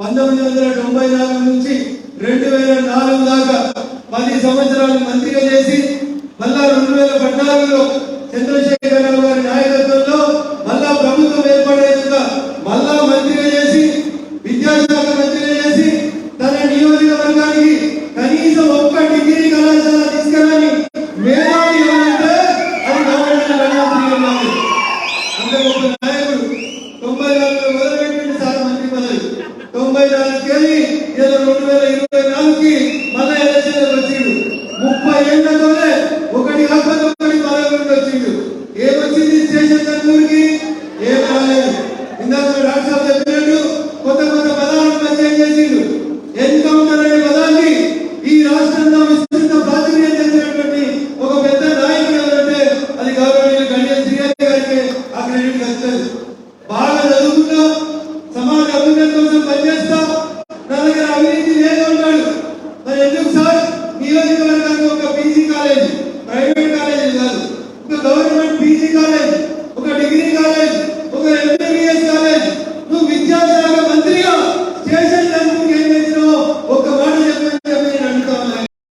పంతొమ్మిది వందల తొంభై నాలుగు నుంచి రెండు వేల నాలుగు దాకా పది సంవత్సరాలు మంత్రిగా చేసి మళ్ళా రెండు వేల పద్నాలుగులో చంద్రశేఖర్ తొంభై నాలుగు వెళ్ళి ఏదో రెండు వేల ఇరవై నాలుగుకి మళ్ళీ ఎలక్షన్ వచ్చిండు. ముప్పై ఏళ్ళతోనే ఒకటి కాకపోతే ఒకటి పార్లమెంట్ వచ్చిండు. ఏమొచ్చింది జయశంకర్ మూడికి ఏం రాలేదు. ఇందాక డాక్టర్ చెప్పినట్టు కొత్త కొత్త పదాలను పరిచయం చేసిండు. ఎన్కౌంటర్ పదాన్ని ఈ రాష్ట్రంలో విస్తృత ప్రాతినిధ్యం చేసినటువంటి ఒక పెద్ద నాయకుడు ఎవరంటే అది గౌరవనీయులు గణేష్ గారికి ఆ క్రెడిట్ కలుగుతుంది. బాగా నియోజకవర్గానికి ఒక పీజీ కాలేజీ.